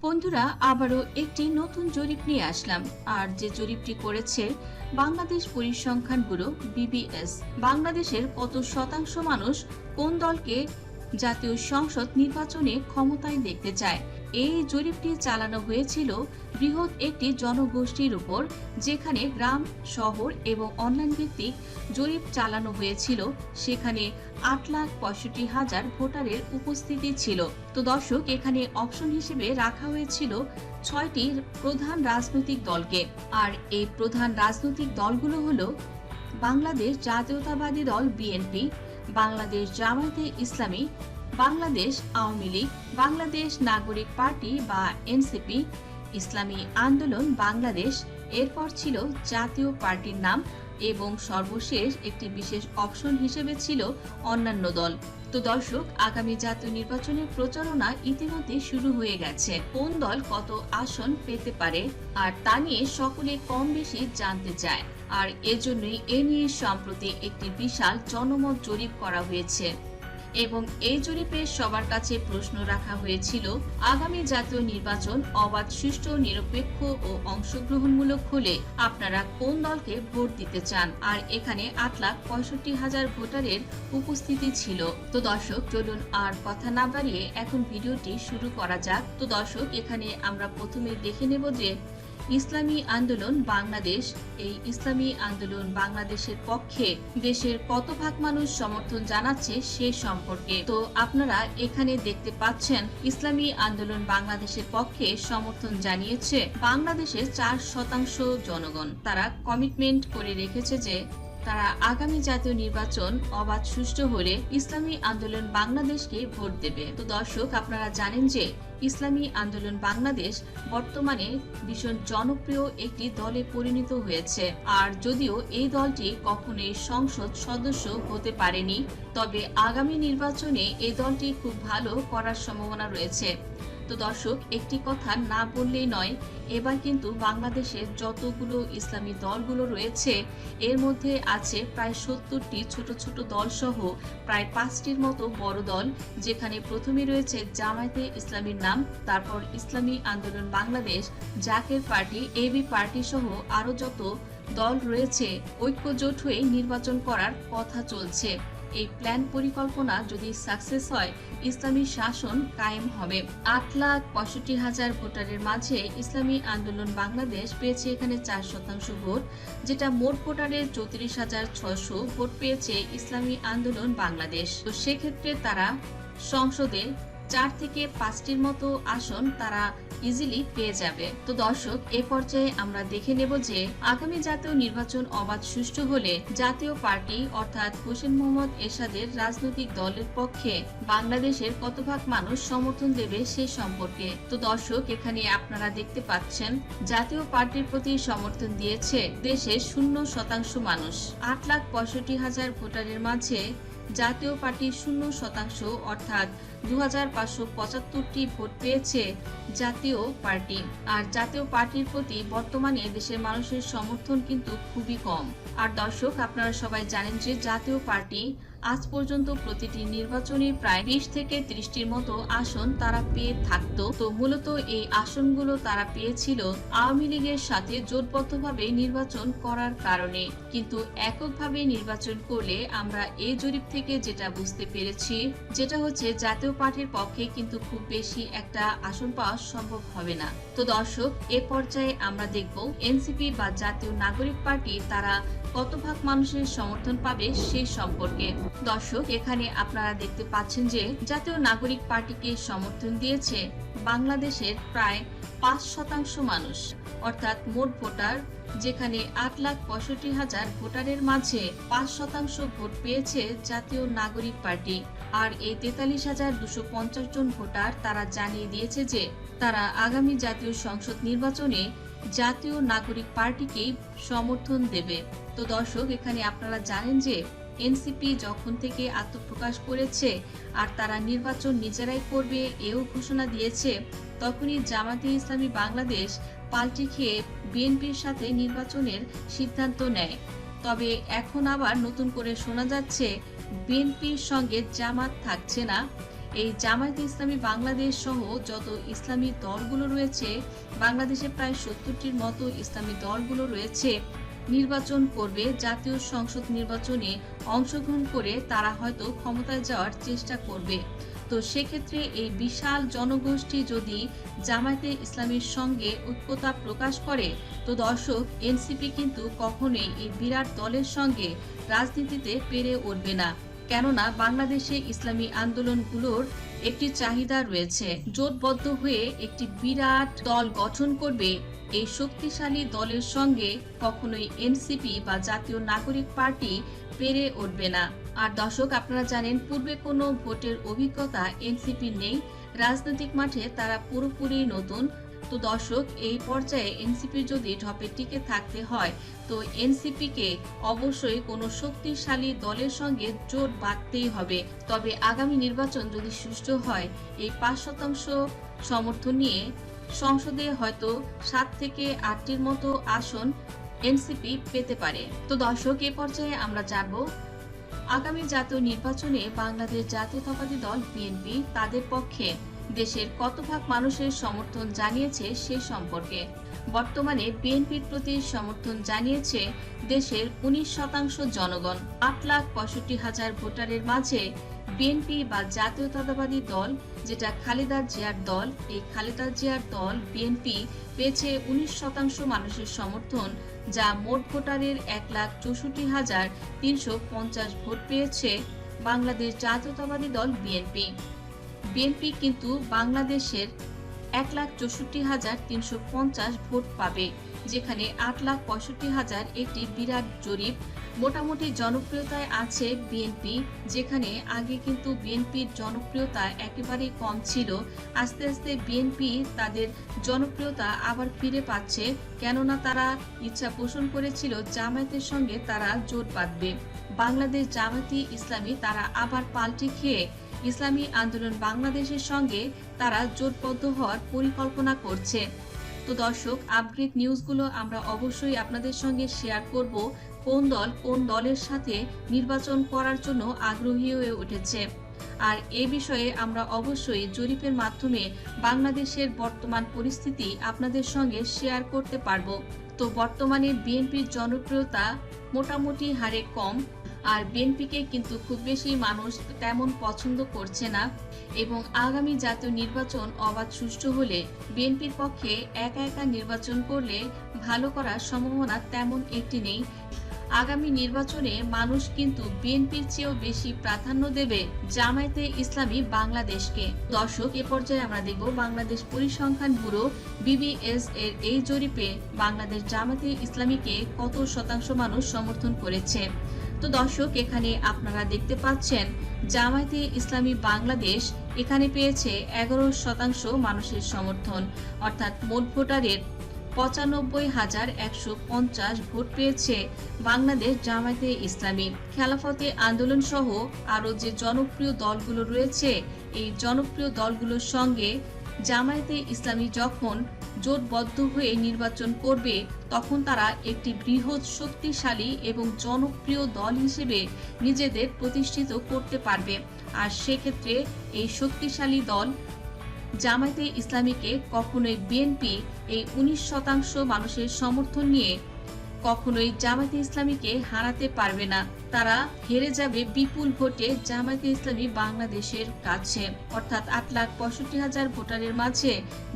বন্ধুরা, আবারও একটি নতুন জরিপ নিয়ে আসলাম। আর যে জরিপটি করেছে বাংলাদেশ পরিসংখ্যান ব্যুরো, বিবিএস। বাংলাদেশের কত শতাংশ মানুষ কোন দলকে জাতীয় সংসদ নির্বাচনে ক্ষমতায় দেখতে চায়? এই জরিপটি চালানো হয়েছিল বৃহৎ একটি জনগোষ্ঠীর উপর, যেখানে গ্রাম, শহর এবং অনলাইন ভিত্তিক জরিপ চালানো হয়েছিল। সেখানে আট লাখ পঁয়ষট্টি হাজার ভোটারের উপস্থিতি ছিল। তো দর্শক, এখানে অপশন হিসেবে রাখা হয়েছিল ছয়টি প্রধান রাজনৈতিক দলকে। আর এই প্রধান রাজনৈতিক দলগুলো হলো বাংলাদেশ জাতীয়তাবাদী দল বিএনপি, বাংলাদেশ জামায়াতে ইসলামী বাংলাদেশ আওয়ামী লীগ, বাংলাদেশ নাগরিক পার্টি বা এনসিপি, ইসলামী আন্দোলন বাংলাদেশ, এরপর ছিল জাতীয় পার্টির নাম এবং সর্বশেষ একটি বিশেষ অপশন হিসেবে ছিল অন্যান্য দল। তো দর্শক, আগামী জাতীয় নির্বাচনের প্রচারণা ইতিমধ্যে শুরু হয়ে গেছে। কোন দল কত আসন পেতে পারে আর তা নিয়ে সকলে কম বেশি জানতে চায়। আর এজন্যই এ নিয়ে সম্প্রতি একটি বিশাল জনমত জরিপ করা হয়েছে। এবং এই জরিপে সবার কাছে প্রশ্ন রাখা হয়েছিল, আগামী জাতীয় নির্বাচন অবাধ, সুষ্ঠু, নিরপেক্ষ ও অংশগ্রহণমূলক হলে আপনারা কোন দলকে ভোট দিতে চান? আর এখানে আট লাখ পঁয়ষট্টি হাজার ভোটারের উপস্থিতি ছিল। তো দর্শক, চলুন আর কথা না বাড়িয়ে এখন ভিডিওটি শুরু করা যাক। তো দর্শক, এখানে আমরা প্রথমে দেখে নেব যে ইসলামী আন্দোলন বাংলাদেশ। এই ইসলামী আন্দোলন বাংলাদেশের পক্ষে দেশের কত ভাগ মানুষ সমর্থন জানাচ্ছে সে সম্পর্কে। তো আপনারা এখানে দেখতে পাচ্ছেন, ইসলামী আন্দোলন বাংলাদেশের পক্ষে সমর্থন জানিয়েছে বাংলাদেশের চার শতাংশ জনগণ। তারা কমিটমেন্ট করে রেখেছে যে তারা আগামী জাতীয় নির্বাচন অবাধ সুষ্ঠু হলে ইসলামী আন্দোলন বাংলাদেশকে ভোট দেবে। তো দর্শক, আপনারা জানেন যে ইসলামী আন্দোলন বাংলাদেশ বর্তমানে ভীষণ জনপ্রিয় একটি দলে পরিণত হয়েছে। আর যদিও এই দলটি কখনোই সংসদ সদস্য হতে পারেনি, তবে আগামী নির্বাচনে এই দলটি খুব ভালো করার সম্ভাবনা রয়েছে। তো দর্শক, একটি কথা না বললেই নয়, এবার কিন্তু বাংলাদেশের যতগুলো ইসলামী দলগুলো রয়েছে, এর মধ্যে আছে প্রায় সত্তরটি ছোট ছোট দল সহ প্রায় পাঁচটির মতো বড় দল, যেখানে প্রথমে রয়েছে জামায়াতে ইসলামীর নাম, তারপর Islami Andolan Bangladesh, Zaker party, AB party সহ আরও যত দল রয়েছে, ঐক্যজোট হয়ে নির্বাচন করার কথা চলছে। এই প্ল্যান পরিকল্পনা যদি সাকসেস হয়, ইসলামী শাসন কায়েম হবে। আট লাখ পঁয়ষট্টি হাজার ভোটারের মাঝে ইসলামী আন্দোলন বাংলাদেশ পেয়েছে এখানে চার শতাংশ ভোট, যেটা মোট ভোটারের চৌত্রিশ হাজার ছশো ভোট পেয়েছে ইসলামী আন্দোলন বাংলাদেশ। তো সেক্ষেত্রে তারা সংসদে চার থেকে পাঁচটির মতো আসন তারা ইজিলি পেয়ে যাবে। তো দর্শক, এ পর্যায়ে আমরা দেখে নেব যে আগামী জাতীয় নির্বাচন অবাধ সুষ্ঠু হলে জাতীয় পার্টি অর্থাৎ হোসেন মোহাম্মদ এরশাদের রাজনৈতিক দলের পক্ষে বাংলাদেশের কত ভাগ মানুষ সমর্থন দেবে সে সম্পর্কে। তো দর্শক, এখানে আপনারা দেখতে পাচ্ছেন, জাতীয় পার্টির প্রতি সমর্থন দিয়েছে দেশের শূন্য শতাংশ মানুষ। আট লাখ পঁয়ষট্টি হাজার ভোটারের মাঝে জাতীয় পার্টি শূন্য শতাংশ, অর্থাৎ দু হাজার পাঁচশো পঁচাত্তরটি ভোট পেয়েছে জাতীয় পার্টি। আর জাতীয় পার্টির প্রতি বর্তমানে দেশের মানুষের সমর্থন কিন্তু খুবই কম। আর দর্শক, আপনারা সবাই জানেন যে জাতীয় পার্টি আজ পর্যন্ত প্রতিটি নির্বাচনে প্রায় বিশ থেকে ত্রিশটির মতো আসন তারা পেয়ে থাকতো। তো মূলত এই আসনগুলো তারা পেয়েছিল আওয়ামী লীগের সাথে জোটবদ্ধভাবে নির্বাচন করার কারণে। কিন্তু এককভাবে নির্বাচন করলে আমরা এই জরিপ থেকে যেটা বুঝতে পেরেছি, যেটা হচ্ছে জাতীয় পার্টির পক্ষে কিন্তু খুব বেশি একটা আসন পাওয়া সম্ভব হবে না। তো দর্শক, এ পর্যায়ে আমরা দেখব এনসিপি বা জাতীয় নাগরিক পার্টি তারা কত ভাগ মানুষের সমর্থন পাবে সেই সম্পর্কে? দর্শক, এখানে আপনারা দেখতে পাচ্ছেন যে জাতীয় নাগরিক পার্টিকে সমর্থন দিয়েছে বাংলাদেশের প্রায় পাঁচ শতাংশ মানুষ। অর্থাৎ মোট ভোটার, যেখানে আট লাখ পঁয়ষট্টি হাজার ভোটারের মাঝে পাঁচ শতাংশ ভোট পেয়েছে জাতীয় নাগরিক পার্টি। আর এই তেতাল্লিশ হাজার দুশো পঞ্চাশ জন ভোটার তারা জানিয়ে দিয়েছে যে তারা আগামী জাতীয় সংসদ নির্বাচনে জাতীয় নাগরিক পার্টিকেই সমর্থন দেবে। তো দর্শক, এখানে আপনারা জানেন যে এনসিপি যখন থেকে আত্মপ্রকাশ করেছে আর তারা নির্বাচন নিজেরাই করবে এও ঘোষণা দিয়েছে, তখনই জামাতে ইসলামী বাংলাদেশ পাল্টি খেয়ে বিএনপির সাথে নির্বাচনের সিদ্ধান্ত নেয়। তবে এখন আবার নতুন করে শোনা যাচ্ছে, বিএনপির সঙ্গে জামাত থাকছে না। এই জামায়াতে ইসলামী বাংলাদেশ সহ যত ইসলামী দলগুলো রয়েছে, বাংলাদেশে প্রায় সত্তরটির মতো ইসলামী দলগুলো রয়েছে। নির্বাচন করবে, জাতীয় সংসদ নির্বাচনে অংশগ্রহণ করে তারা হয়তো ক্ষমতায় যাওয়ার চেষ্টা করবে। তো সেক্ষেত্রে এই বিশাল জনগোষ্ঠী যদি জামায়াতে ইসলামীর সঙ্গে ঐক্যতা প্রকাশ করে, তো দর্শক, এনসিপি কিন্তু কখনোই এই বিরাট দলের সঙ্গে রাজনীতিতে পেরে উঠবে না। কেননা বাংলাদেশে ইসলামী আন্দোলনগুলোর একটি চাহিদা রয়েছে। জোটবদ্ধ হয়ে একটি বিরাট দল গঠন করবে এই শক্তিশালী দলের সঙ্গে কখনোই এনসিপি বা জাতীয় নাগরিক পার্টি পেরে উঠবে না। আর দর্শক, আপনারা জানেন, পূর্বে কোনো ভোটের অভিজ্ঞতা এনসিপি নেই। রাজনৈতিক মাঠে তারা পুরোপুরি নতুন। তো দর্শক, এই পর্যায়ে এনসিপির যদি ঢপে টিকে থাকতে হয়, তো এনসিপিকে অবশ্যই কোনো শক্তিশালী দলের সঙ্গে জোট বাঁধতেই হবে। তবে আগামী নির্বাচন যদি সুষ্ঠু হয়, এই পাঁচ শতাংশ সমর্থন নিয়ে সংসদে হয়তো সাত থেকে আটটির মতো আসন এনসিপি পেতে পারে। তো দর্শক, এ পর্যায়ে আমরা জানব, আগামী জাতীয় নির্বাচনে বাংলাদেশ জাতীয়তাবাদী দল বিএনপি তাদের পক্ষে দেশের কত ভাগ মানুষের সমর্থন জানিয়েছে সে সম্পর্কে। বর্তমানে বিএনপির প্রতি সমর্থন জানিয়েছে দেশের উনিশ শতাংশ জনগণ। আট লাখ পঁয়ষট্টি হাজার ভোটারের মাঝে বিএনপি বা জাতীয়তাবাদী দল, যেটা খালেদা জিয়ার দল, এই খালেদা জিয়ার দল বিএনপি পেয়েছে উনিশ শতাংশ মানুষের সমর্থন, যা মোট ভোটারের এক লাখ চৌষট্টি হাজার তিনশো পঞ্চাশ ভোট পেয়েছে বাংলাদেশ জাতীয়তাবাদী দল বিএনপি। বিএনপি কিন্তু বাংলাদেশের এক লাখ চৌষট্টি হাজার তিনশো পঞ্চাশ ভোট পাবে, যেখানে আট লাখ পঁয়ষট্টি হাজার একটি বিরাট জরিপ। মোটামুটি জনপ্রিয়তায় আছে বিএনপি, যেখানে আগে কিন্তু বিএনপির জনপ্রিয়তা একেবারেই কম ছিল। আস্তে আস্তে বিএনপি তাদের জনপ্রিয়তা আবার ফিরে পাচ্ছে, কেননা তারা ইচ্ছা পোষণ করেছিল জামায়াতের সঙ্গে তারা জোট বাঁধবে। বাংলাদেশ জামায়াতি ইসলামী তারা আবার পাল্টে খেয়ে ইসলামী আন্দোলন বাংলাদেশের সঙ্গে তারা জোটবদ্ধ হওয়ার পরিকল্পনা করছে। তো দর্শক আপগ্রেড নিউজগুলো আমরা অবশ্যই আপনাদের সঙ্গে শেয়ার করব, কোন দল কোন দলের সাথে নির্বাচন করার জন্য আগ্রহী হয়ে উঠেছে। আর এ বিষয়ে আমরা অবশ্যই জরিপের মাধ্যমে বাংলাদেশের বর্তমান পরিস্থিতি আপনাদের সঙ্গে শেয়ার করতে পারব। তো বর্তমানে বিএনপির জনপ্রিয়তা মোটামুটি হারে কম। আর বিএনপিকে কিন্তু খুব বেশি মানুষ তেমন পছন্দ করছে না এবং আগামী জাতীয় নির্বাচন অবাধ সুষ্ঠু হলে বিএনপির পক্ষে একা একা নির্বাচন করলে ভালো করার সম্ভাবনা তেমন একটি নেই। আগামী নির্বাচনে মানুষ কিন্তু বিএনপির চেয়েও বেশি প্রাধান্য দেবে জামায়াতে ইসলামী বাংলাদেশকে। দর্শক, এ পর্যায়ে আমরা দেখব বাংলাদেশ পরিসংখ্যান ব্যুরো বিবিএস এর এই জরিপে বাংলাদেশ জামায়াতে ইসলামীকে কত শতাংশ মানুষ সমর্থন করেছে। তো দর্শক, এখানে আপনারা দেখতে পাচ্ছেন, জামায়াতে ইসলামী বাংলাদেশ এখানে পেয়েছে এগারো শতাংশ মানুষের সমর্থন। অর্থাৎ মোট ভোটারের পঁচানব্বই হাজার একশো পঞ্চাশ ভোট পেয়েছে বাংলাদেশ জামায়াতে ইসলামী। খেলাফতে আন্দোলন সহ আরও যে জনপ্রিয় দলগুলো রয়েছে, এই জনপ্রিয় দলগুলোর সঙ্গে জামায়াতে ইসলামী যখন জোটবদ্ধ হয়ে নির্বাচন করবে, তখন তারা একটি বৃহৎ শক্তিশালী এবং জনপ্রিয় দল হিসেবে নিজেদের প্রতিষ্ঠিত করতে পারবে। আর সেক্ষেত্রে এই শক্তিশালী দল জামায়াতে ইসলামীকে কখনোই বিএনপি এই উনিশ শতাংশ মানুষের সমর্থন নিয়ে কখনোই জামায়াতে ইসলামীকে হারাতে পারবে না। তারা হেরে যাবে বিপুল ভোটে জামায়াতে ইসলামী বাংলাদেশের কাছে। অর্থাৎ আট লাখ পঁয়ষট্টি হাজার ভোটারের মাঝে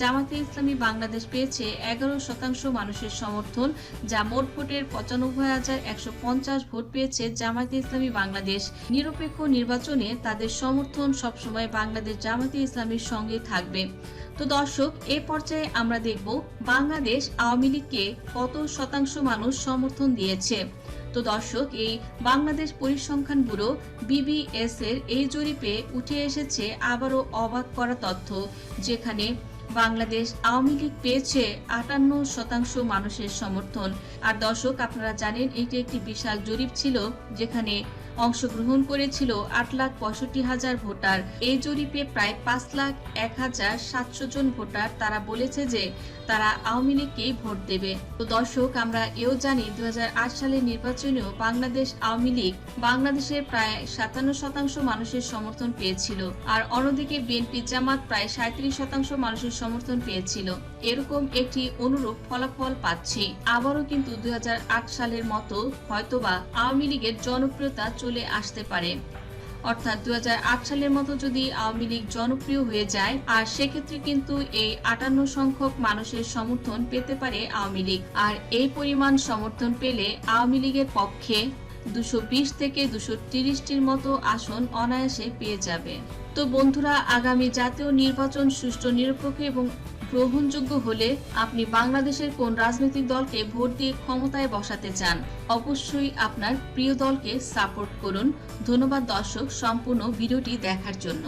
জামায়াতে ইসলামী বাংলাদেশ পেয়েছে এগারো শতাংশ মানুষের সমর্থন, যা মোট ভোটের পঁচানব্বই হাজার একশো পঞ্চাশ ভোট পেয়েছে জামায়াতে ইসলামী বাংলাদেশ। নিরপেক্ষ নির্বাচনে তাদের সমর্থন সবসময় বাংলাদেশ জামায়াতে ইসলামীর সঙ্গে থাকবে। তো দর্শক, এ পর্যায়ে আমরা দেখব বাংলাদেশ আওয়ামী লীগকে কত শতাংশ মানুষ সমর্থন দিয়েছে। তো দর্শক, এই বাংলাদেশ পরিসংখ্যান ব্যুরো বিবিএস এর এই জরিপে উঠে এসেছে আবারও অবাক করা তথ্য, যেখানে বাংলাদেশ আওয়ামী লীগ পেয়েছে আটান্ন শতাংশ মানুষের সমর্থন। আর দর্শক, আপনারা জানেন, এটি একটি বিশাল জরিপ ছিল, যেখানে অংশগ্রহণ করেছিল আট লাখ পঁয়ষট্টি হাজার ভোটার। এই জরিপে প্রায় পাঁচ লাখ এক হাজার সাতশো জন ভোটার তারা বলেছে যে তারা আওয়ামী লীগকেই ভোট দেবে। তো দর্শক, আমরা এও জানি দু হাজার আট সালের নির্বাচনেও বাংলাদেশ আওয়ামী লীগ বাংলাদেশের প্রায় সাতান্ন শতাংশ মানুষের সমর্থন পেয়েছিল আর অন্যদিকে বিএনপি জামাত প্রায় সাঁত্রিশ শতাংশ মানুষের সমর্থন পেয়েছিল। এরকম একটি অনুরূপ ফলাফল পাচ্ছি। আবারও কিন্তু দুই হাজার আট সালের মতো হয়তোবা আওয়ামী লীগের জনপ্রিয়তা চলে আসতে পারে। অর্থাৎ দু সালের মতো যদি আওয়ামী লীগ জনপ্রিয় হয়ে যায়, আর সেক্ষেত্রে কিন্তু এই আটান্ন সংখ্যক মানুষের সমর্থন পেতে পারে আওয়ামী লীগ। আর এই পরিমাণ সমর্থন পেলে আওয়ামী লীগের পক্ষে দুশো থেকে দুশো তিরিশটির মতো আসন অনায়াসে পেয়ে যাবে। তো বন্ধুরা, আগামী জাতীয় নির্বাচন সুষ্ঠু, নিরপেক্ষ এবং গ্রহণযোগ্য হলে আপনি বাংলাদেশের কোন রাজনৈতিক দলকে ভোট দিয়ে ক্ষমতায় বসাতে চান, অবশ্যই আপনার প্রিয় দলকে সাপোর্ট করুন। ধন্যবাদ দর্শক, সম্পূর্ণ ভিডিওটি দেখার জন্য।